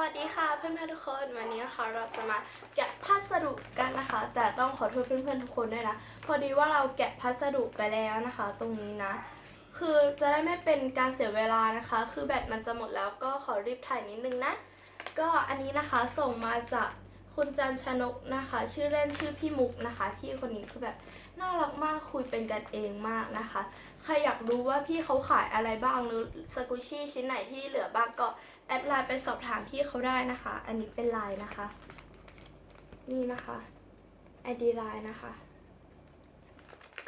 วัสดีค่ะเพื่อนๆทุกคนวันนี้นะคะเราจะมาแกะพัสดุกันนะคะ แต่ต้องขอโทษเพื่อนๆทุกคนด้วยนะพอดีว่าเราแกะพัสดุไปแล้วนะคะ ตรงนี้นะ คือจะได้ไม่เป็นการเสียเวลานะคะ คือแบตมันจะหมดแล้วก็ขอรีบถ่ายนิดนึงนะ ก็อันนี้นะคะส่งมาจาก คุณจันชนกนะคะ ชื่อเล่นชื่อพี่มุกนะคะ พี่คนนี้คือแบบน่ารักมากคุยเป็นกันเองมากนะคะ ใครอยากรู้ว่าพี่เขาขายอะไรบ้างหรือสกุชี่ชิ้นไหนที่เหลือบ้างก็แอดไลน์ไปสอบถามพี่เขาได้นะคะ อันนี้เป็นไลน์นะคะ นี่นะคะไอดีไลน์นะคะ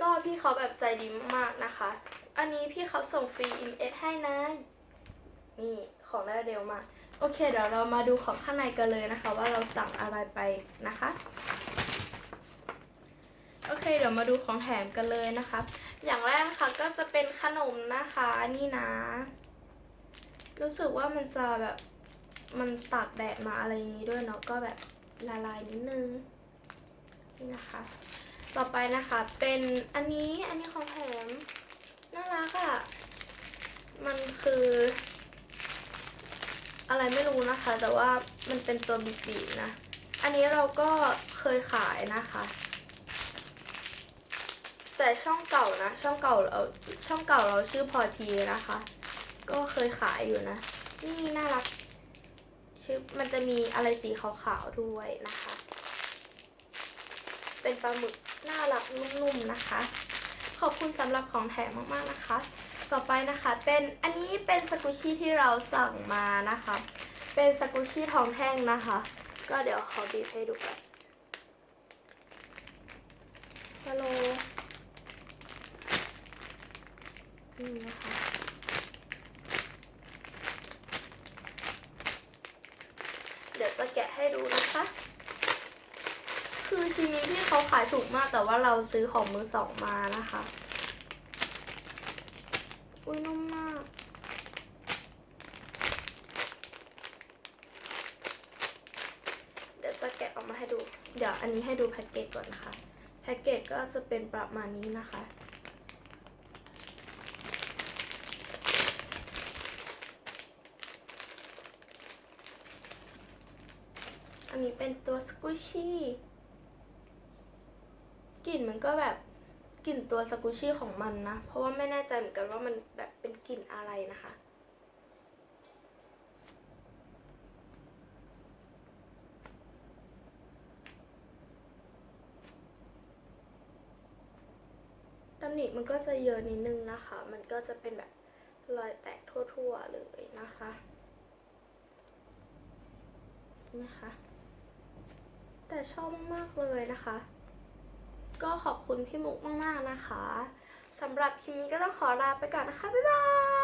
ก็พี่เขาแบบใจดีมากๆนะคะ อันนี้พี่เขาส่งฟรีอินเอให้นะ นี่ของได้เร็วมาก โอเค เดี๋ยวเรามาดูของข้างในกันเลยนะคะ ว่าเราสั่งอะไรไปนะคะ โอเค เดี๋ยวมาดูของแถมกันเลยนะคะ อย่างแรกนะคะก็จะเป็นขนมนะคะนี่นะ รู้สึกว่ามันจะแบบมันตากแดดมาอะไรอย่างนี้ด้วยเนาะก็แบบละลายนิดนึงนี่นะคะ ต่อไปนะคะเป็นอันนี้อันนี้ของแถมน่ารักอะ่ะ มันคือ อะไรไม่รู้นะคะ แต่ว่ามันเป็นตัวบีบีนะ อันนี้เราก็เคยขายนะคะ แต่ช่องเก่านะ ช่องเก่าเราช่องเก่าเราชื่อพอทีนะคะ ก็เคยขายอยู่นะ นี่น่ารักชื่อมันจะมีอะไรสีขาวๆด้วยนะคะ เป็นปลาหมึกน่ารักนุ่มๆนะคะ ขอบคุณสำหรับของแถมมากๆนะคะ ต่อไปนะคะเป็นอันนี้เป็นสกุชี่ที่เราสั่งมานะคะ เป็นสกุชี่ทองแท่งนะคะ ก็เดี๋ยวขอบีบให้ดูกันสโลนี่นะคะเดี๋ยวจะแกะให้ดูนะคะ คือชิ้นนี้ที่เขาขายถูกมากแต่ว่าเราซื้อของมือสองมานะคะ อุ้ยนุ่มมาก เดี๋ยวจะแกะออกมาให้ดู เดี๋ยวอันนี้ให้ดูแพ็กเกจก่อนนะคะ แพ็กเกจก็จะเป็นประมาณนี้นะคะอันนี้เป็นตัวสกูชี่ กลิ่นมันก็แบบ กลิ่นตัวสกูชี่ของมันนะ เพราะว่าไม่แน่ใจเหมือนกันว่ามันแบบเป็นกลิ่นอะไรนะคะ ตำหนิมันก็จะเยอะนิดนึงนะคะ มันก็จะเป็นแบบรอยแตกทั่วๆเลยนะคะนะคะ แต่ชอบมากเลยนะคะ ก็ขอบคุณพี่มุกมากๆนะคะสำหรับทีนี้ก็ต้องขอลาไปก่อนนะคะ บ๊ายบาย